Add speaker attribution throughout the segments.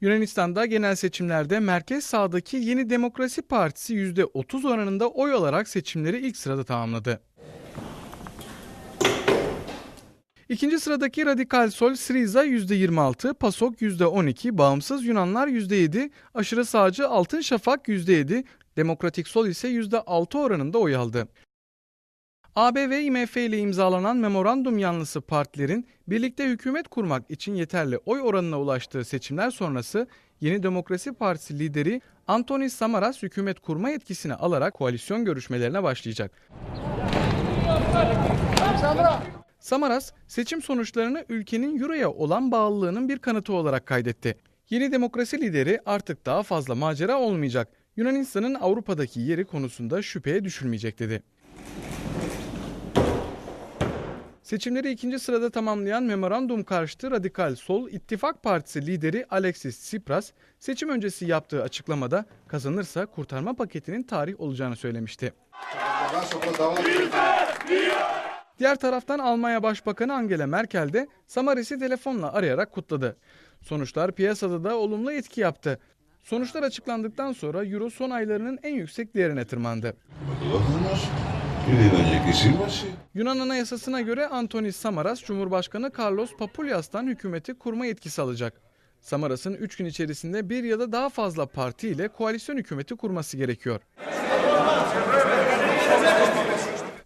Speaker 1: Yunanistan'da genel seçimlerde merkez sağdaki Yeni Demokrasi Partisi %30 oranında oy alarak seçimleri ilk sırada tamamladı. İkinci sıradaki Radikal Sol Syriza %26, PASOK %12, Bağımsız Yunanlar %7, Aşırı Sağcı Altın Şafak %7, Demokratik Sol ise %6 oranında oy aldı. AB ve IMF ile imzalanan memorandum yanlısı partilerin birlikte hükümet kurmak için yeterli oy oranına ulaştığı seçimler sonrası Yeni Demokrasi Partisi lideri Antonis Samaras hükümet kurma yetkisini alarak koalisyon görüşmelerine başlayacak. Samaras, seçim sonuçlarını ülkenin Euro'ya olan bağlılığının bir kanıtı olarak kaydetti. Yeni demokrasi lideri artık daha fazla macera olmayacak. Yunanistan'ın Avrupa'daki yeri konusunda şüpheye düşülmeyecek dedi. Seçimleri ikinci sırada tamamlayan memorandum karşıtı Radikal Sol İttifak Partisi lideri Alexis Tsipras, seçim öncesi yaptığı açıklamada kazanırsa kurtarma paketinin tarih olacağını söylemişti. Diğer taraftan Almanya Başbakanı Angela Merkel de Samaris'i telefonla arayarak kutladı. Sonuçlar piyasada da olumlu etki yaptı. Sonuçlar açıklandıktan sonra Euro son aylarının en yüksek değerine tırmandı.
Speaker 2: Neden kesilmesi?
Speaker 1: Yunan Anayasası'na göre Antonis Samaras, Cumhurbaşkanı Carlos Papulias'tan hükümeti kurma yetkisi alacak. Samaras'ın 3 gün içerisinde bir ya da daha fazla parti ile koalisyon hükümeti kurması gerekiyor.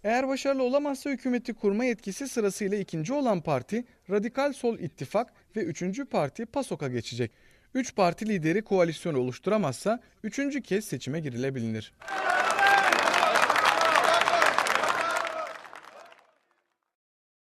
Speaker 1: Eğer başarılı olamazsa hükümeti kurma yetkisi sırasıyla ikinci olan parti Radikal Sol İttifak ve üçüncü parti PASOK'a geçecek. Üç parti lideri koalisyon oluşturamazsa üçüncü kez seçime girilebilir.